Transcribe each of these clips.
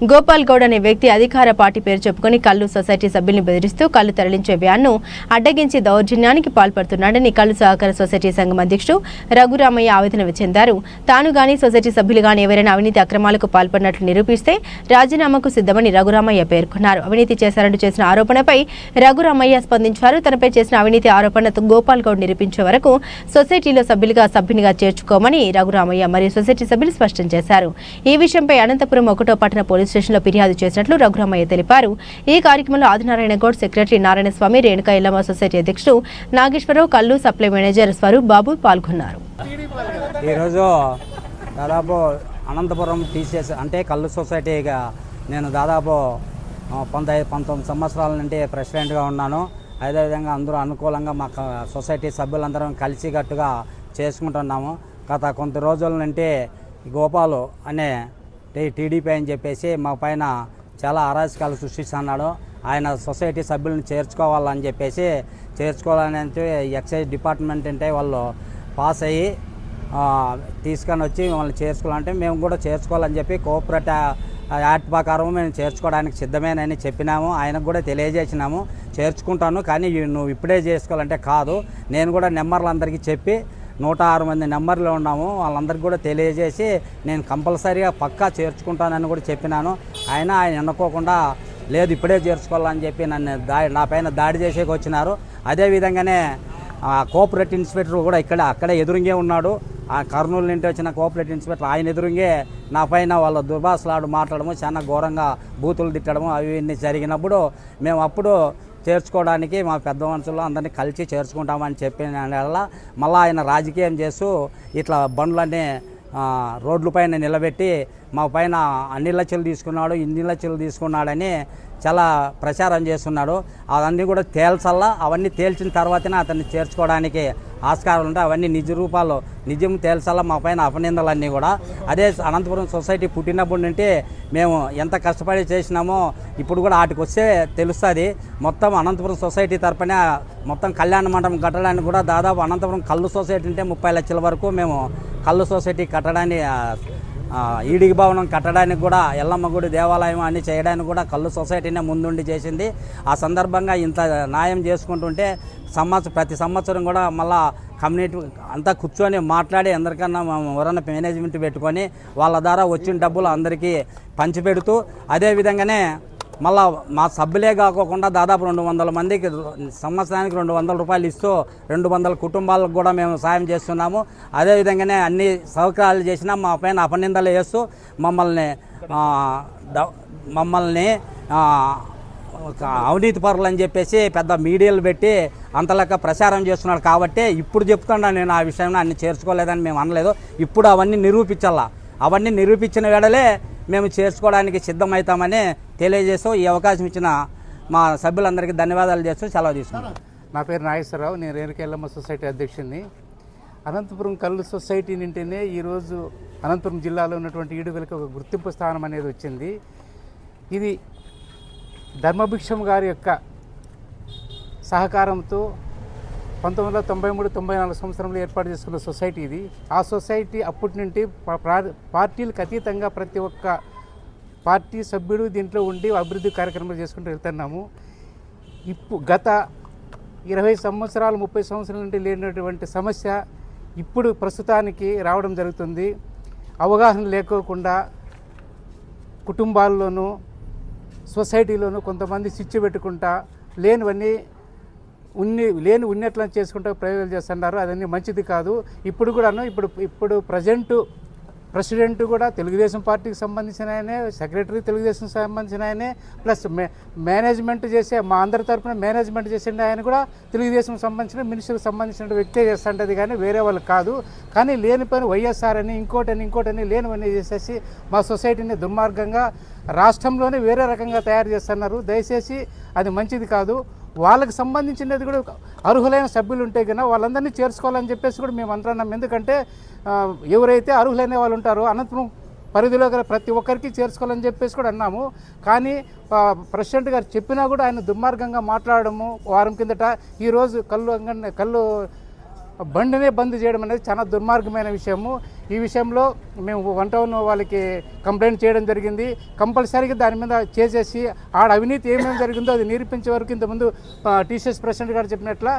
గోపాల్ గౌడ్ అనే వ్యక్తి అధికార పార్టీ పేరు చెప్పుకొని కళ్ళు సొసైటీ సభ్యుల్ని బెదిరిస్తూ కళ్ళు తరలించే వ్యాన్ను అడ్డగించి దౌర్జన్యానికి పాల్పడుతున్నాడని కళ్ళు సహకార సొసైటీ సంఘం అధ్యక్షుడు రఘురామయ్య ఆవేదన చెందారు తాను గాని సొసైటీ సభ్యులు గాని ఎవరైనా అవినీతి అక్రమాలకు పాల్పడినట్లు నిరూపిస్తే రాజీనామాకు సిద్ధమని రఘురామయ్య పేర్కొన్నారు. అవినీతి చేశారంటూ చేసిన ఆరోపణపై రఘురామయ్య స్పందించారు. తనపై చేసిన అవినీతి ఆరోపణతో గోపాల్ గౌడ్ నిరూపించే వరకు సొసైటీలో సభ్యులుగా సభ్యునిగా చేర్చుకోమని రఘురామయ్య మరియు సొసైటీ సభ్యులు స్పష్టం చేశారు. ఈ విషయంపై అనంతపురం ఒకటో పట్టణ పోలీసు స్టేషన్లో ఫిర్యాదు చేసినట్లు రఘురామయ్య తెలిపారు. ఈ కార్యక్రమంలో ఆదినారాయణ గౌడ్ సెక్రటరీ నారాయణస్వామి రేణుకా ఎల్లమ్మ సొసైటీ అధ్యక్షుడు నాగేశ్వరరావు కల్లు సప్లై మేనేజర్ స్వరూప్ బాబు పాల్గొన్నారు. ఈరోజు దాదాపు అనంతపురం టీసీఎస్ అంటే కళ్ళు సొసైటీగా నేను దాదాపు పంతొమ్మిది పంతొమ్మిది సంవత్సరాల నుండి ప్రెసిడెంట్గా ఉన్నాను. అదేవిధంగా అందరూ అనుకూలంగా మా సొసైటీ సభ్యులందరం కలిసికట్టుగా చేసుకుంటున్నాము. గత కొంత రోజుల నుండి గోపాలు అనే టీ- టీడీపీ అని చెప్పేసి మా పైన చాలా అరాచకాలు సృష్టిస్తున్నాడు. ఆయన సొసైటీ సభ్యులను చేర్చుకోవాలని చెప్పేసి చేర్చుకోవాలని ఎక్సైజ్ డిపార్ట్మెంట్ అంటే వాళ్ళు పాస్ అయ్యి తీసుకొని వచ్చి మమ్మల్ని చేర్చుకోవాలంటే మేము కూడా చేర్చుకోవాలని చెప్పి కోఆపరేట్ యాక్ట్ ప్రకారం మేము చేర్చుకోవడానికి సిద్ధమేనని చెప్పినాము. ఆయనకు కూడా తెలియజేసినాము. చేర్చుకుంటాను. కానీ నువ్వు ఇప్పుడే చేసుకోవాలంటే కాదు. నేను కూడా నెంబర్లు అందరికీ చెప్పి నూట ఆరు మంది నెంబర్లు ఉన్నాము. వాళ్ళందరికీ కూడా తెలియజేసి నేను కంపల్సరీగా పక్కా చేర్చుకుంటానని కూడా చెప్పినాను. ఆయన ఆయన ఎన్నుకోకుండా లేదు ఇప్పుడే చేర్చుకోవాలని చెప్పి నన్ను దా నా పైన దాడి చేసేకి వచ్చినారు. అదేవిధంగానే ఆ కోఆపరేటివ్ ఇన్స్పెక్టర్ కూడా ఇక్కడ అక్కడే ఎదురుంగే ఉన్నాడు. ఆ కర్నూలు నుండి వచ్చిన కోఆపరేటివ్ ఇన్స్పెక్టర్ ఆయన ఎదురుంగే నా పైన వాళ్ళ దుర్భాషలాడు మాట్లాడము చాలా ఘోరంగా బూతులు తిట్టడము అవి ఇన్ని జరిగినప్పుడు మేము అప్పుడు చేర్చుకోవడానికి మా పెద్ద మనుషులు అందరినీ కలిసి చేర్చుకుంటామని చెప్పిన మళ్ళీ ఆయన రాజకీయం చేస్తూ ఇట్లా బండ్లన్నీ రోడ్లపైన నిలబెట్టి మా పైన అన్ని లక్షలు తీసుకున్నాడు ఇన్ని లక్షలు తీసుకున్నాడని చాలా ప్రచారం చేస్తున్నాడు. అవన్నీ కూడా తేల్చల్లా అవన్నీ తేల్చిన తర్వాతనే అతన్ని చేర్చుకోవడానికి ఆస్కారాలు ఉంటాయి. అవన్నీ నిజ రూపాలు నిజం తేల్చాలా మా పైన అపనిందలన్నీ కూడా. అదే అనంతపురం సొసైటీ పుట్టినప్పటి నుండి మేము ఎంత కష్టపడి చేసినామో ఇప్పుడు కూడా వాటికి వస్తే తెలుస్తుంది. మొత్తం అనంతపురం సొసైటీ తరపున మొత్తం కళ్యాణ మండపం కట్టడానికి కూడా దాదాపు అనంతపురం కళ్ళు సొసైటీ అంటే ముప్పై లక్షల వరకు మేము కళ్ళు సొసైటీ కట్టడానికి ఈడిగి భవనం కట్టడానికి కూడా ఎల్లమ్మ గుడి దేవాలయం అన్ని చేయడానికి కూడా కళ్ళు సొసైటీనే ముందుండి చేసింది. ఆ సందర్భంగా ఇంత న్యాయం చేసుకుంటుంటే సంవత్సరం ప్రతి సంవత్సరం కూడా మళ్ళా కమ్యూనిటీ అంతా కూర్చొని మాట్లాడి అందరికన్నా ఎవరన్నా మేనేజ్మెంట్ పెట్టుకొని వాళ్ళ ద్వారా వచ్చిన డబ్బులు అందరికీ పంచిపెడుతూ అదేవిధంగానే మళ్ళా మా సభ్యులే కాకోకుండా దాదాపు రెండు వందల మందికి సంవత్సరానికి రెండు వందల రూపాయలు ఇస్తూ రెండు వందల కుటుంబాలకు కూడా మేము సాయం చేస్తున్నాము. అదేవిధంగానే అన్ని సౌకర్యాలు చేసినా మా పైన అపనిందలు వేస్తూ మమ్మల్ని మమ్మల్ని అవినీతి పరులు అని చెప్పేసి పెద్ద మీడియాలు పెట్టి అంతలెక్క ప్రచారం చేస్తున్నాడు కాబట్టి ఇప్పుడు చెప్తున్నాను నేను ఆ విషయంలో అన్ని చేర్చుకోలేదని మేము అనలేదు. ఇప్పుడు అవన్నీ నిరూపించాలా? అవన్నీ నిరూపించిన వేడలే మేము చేర్చుకోవడానికి సిద్ధమవుతామని తెలియజేస్తూ ఈ అవకాశం ఇచ్చిన మా సభ్యులందరికీ ధన్యవాదాలు చేస్తూ సెలవు తీసుకున్నాను నా పేరు నాగేశ్వరరావు నేను రేణుకెళ్ళమ్మ సొసైటీ అధ్యక్షుడిని. అనంతపురం కళ్ళు సొసైటీ నుంటేనే ఈరోజు అనంతపురం జిల్లాలో ఉన్నటువంటి ఈడుగులకి ఒక గుర్తింపు స్థానం అనేది వచ్చింది. ఇది ధర్మభిక్షం గారి యొక్క సహకారంతో పంతొమ్మిది వందల తొంభై మూడు తొంభై నాలుగు సంవత్సరంలో ఏర్పాటు చేసుకున్న సొసైటీ ఇది. ఆ సొసైటీ అప్పటి నుండి పార్టీలకు అతీతంగా ప్రతి ఒక్క పార్టీ సభ్యుడు దీంట్లో ఉండి అభివృద్ధి కార్యక్రమాలు చేసుకుంటూ వెళ్తున్నాము. ఇప్పుడు గత ఇరవై సంవత్సరాలు ముప్పై సంవత్సరాల నుండి లేనటువంటి సమస్య ఇప్పుడు ప్రస్తుతానికి రావడం జరుగుతుంది. అవగాహన లేకోకుండా కుటుంబాల్లోనూ సొసైటీలోనూ కొంతమంది స్విచ్ పెట్టుకుంటా లేనివన్నీ ఉన్ని లేని ఉన్నట్లని చేసుకుంటూ ప్రయోగాలు చేస్తున్నారు. అదన్నీ మంచిది కాదు. ఇప్పుడు కూడాను ఇప్పుడు ఇప్పుడు ప్రజెంట్ ప్రెసిడెంట్ కూడా తెలుగుదేశం పార్టీకి సంబంధించిన ఆయనే సెక్రటరీ తెలుగుదేశం సంబంధించిన ఆయనే ప్లస్ మే మేనేజ్మెంట్ చేసే మా అందరి తరఫున మేనేజ్మెంట్ చేసిన ఆయన కూడా తెలుగుదేశం సంబంధించిన మినిస్టర్కి సంబంధించిన వ్యక్తే చేస్తుంటది కానీ వేరే వాళ్ళు కాదు. కానీ లేని పని వైఎస్ఆర్ అని ఇంకోటని ఇంకోటని లేనివన్నీ చేసేసి మా సొసైటీని దుర్మార్గంగా రాష్ట్రంలోనే వేరే రకంగా తయారు చేస్తున్నారు. దయచేసి అది మంచిది కాదు. వాళ్ళకి సంబంధించినది కూడా అర్హులైన సభ్యులు ఉంటే కన్నా వాళ్ళందరినీ చేర్చుకోవాలని చెప్పేసి కూడా మేము అంటున్నాం ఎందుకంటే ఎవరైతే అర్హులైన వాళ్ళు ఉంటారో అనంతపురం పరిధిలో గల ప్రతి ఒక్కరికి చేర్చుకోవాలని చెప్పేసి కూడా అన్నాము. కానీ ప్రెసిడెంట్ గారు చెప్పినా కూడా ఆయన దుర్మార్గంగా మాట్లాడడము వారం కిందట ఈరోజు కళ్ళు అంగన్ కళ్ళు బండినే బంద్ చేయడం అనేది చాలా దుర్మార్గమైన విషయము. ఈ విషయంలో మేము వన్ టౌన్ వాళ్ళకి కంప్లైంట్ చేయడం జరిగింది. కంపల్సరీగా దాని మీద చేసేసి ఆడ అవినీతి ఏమేమి జరిగిందో అది నిరూపించే వరకు ఇంతకుముందు టీసీఎస్ ప్రెసిడెంట్ గారు చెప్పినట్ల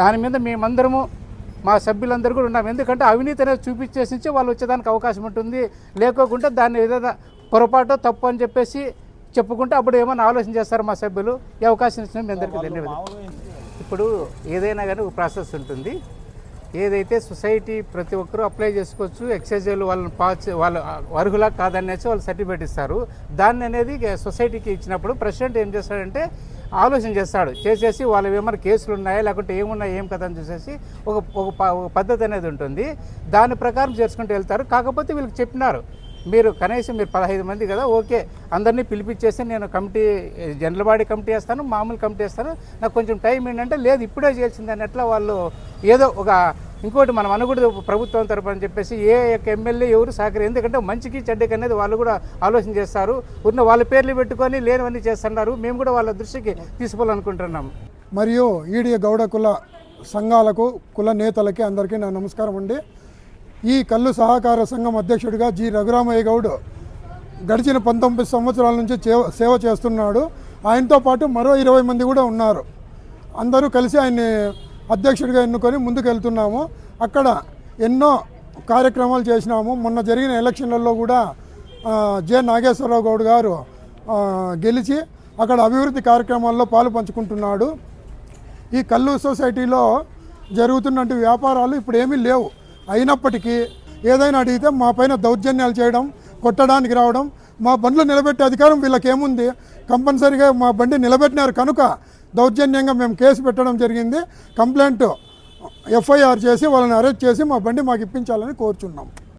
దాని మీద మేమందరము మా సభ్యులందరూ కూడా ఉన్నాం. ఎందుకంటే అవినీతి అనేది చూపించేసి వాళ్ళు వచ్చేదానికి అవకాశం ఉంటుంది. లేకోకుంటే దాన్ని ఏదైనా పొరపాటు తప్పు అని చెప్పేసి చెప్పుకుంటే అప్పుడు ఏమైనా ఆలోచన చేస్తారు మా సభ్యులు. ఈ అవకాశం ఇచ్చిన మీ అందరికీ ధన్యవాదాలు. ఇప్పుడు ఏదైనా కానీ ఒక ప్రాసెస్ ఉంటుంది. ఏదైతే సొసైటీ ప్రతి ఒక్కరూ అప్లై చేసుకోవచ్చు ఎక్సైజ్ వాళ్ళని పాస్ వాళ్ళ అర్హులా కాదనేసి వాళ్ళు సర్టిఫికేట్ ఇస్తారు. దాన్ని అనేది సొసైటీకి ఇచ్చినప్పుడు ప్రెసిడెంట్ ఏం చేస్తాడంటే ఆలోచన చేస్తాడు. చేసేసి వాళ్ళ ఏమైనా కేసులు ఉన్నాయా లేకుంటే ఏమున్నాయి ఏం కదా అని చూసేసి ఒక ఒక ప- ఒక పద్ధతి అనేది ఉంటుంది. దాని ప్రకారం చేసుకుంటూ వెళ్తారు. కాకపోతే వీళ్ళకి చెప్పినారు. మీరు కనీసం మీరు పదహైదు మంది కదా ఓకే అందరినీ పిలిపించేసి నేను కమిటీ జనరల్ బాడీ కమిటీ వేస్తాను మామూలు కమిటీ వేస్తాను. నాకు కొంచెం టైం ఏంటంటే లేదు ఇప్పుడే చేయాల్సింది అన్నట్ల వాళ్ళు ఏదో ఒక ఇంకోటి మనం అనకూడదు ప్రభుత్వం తరపు అని చెప్పేసి ఏ యొక్క ఎమ్మెల్యే ఎవరు సహకరి ఎందుకంటే మంచికి చెడ్డకి అనేది వాళ్ళు కూడా ఆలోచన చేస్తారు. ఉన్న వాళ్ళ పేర్లు పెట్టుకొని లేనివన్నీ చేస్తున్నారు. మేము కూడా వాళ్ళ దృష్టికి తీసుకోవాలనుకుంటున్నాం. మరియు ఈడీ గౌడ కుల సంఘాలకు కుల నేతలకి అందరికీ నా నమస్కారం అండి. ఈ కళ్ళు సహకార సంఘం అధ్యక్షుడిగా జి. రఘురామయ్య గౌడ్ గడిచిన పంతొమ్మిది సంవత్సరాల నుంచి సేవ చేస్తున్నాడు. ఆయనతో పాటు మరో ఇరవై మంది కూడా ఉన్నారు. అందరూ కలిసి ఆయన్ని అధ్యక్షుడిగా ఎన్నుకొని ముందుకు వెళ్తున్నాము అక్కడ ఎన్నో కార్యక్రమాలు చేసినాము. మొన్న జరిగిన ఎలక్షన్లలో కూడా జె. నాగేశ్వరరావు గౌడ్ గారు గెలిచి అక్కడ అభివృద్ధి కార్యక్రమాల్లో పాలు పంచుకుంటున్నాడు. ఈ కల్లు సొసైటీలో జరుగుతున్నటువంటి వ్యాపారాలు ఇప్పుడు ఏమీ లేవు. అయినప్పటికీ ఏదైనా అడిగితే మా పైన దౌర్జన్యాలు చేయడం కొట్టడానికి రావడం మా బండ్లు నిలబెట్టే అధికారం వీళ్ళకేముంది? కంపల్సరీగా మా బండి నిలబెట్టినారు కనుక దౌర్జన్యంగా మేము కేసు పెట్టడం జరిగింది. కంప్లైంట్ ఎఫ్ఐఆర్ చేసి వాళ్ళని అరెస్ట్ చేసి మా బండి మాకు ఇప్పించాలని కోరుచున్నాం.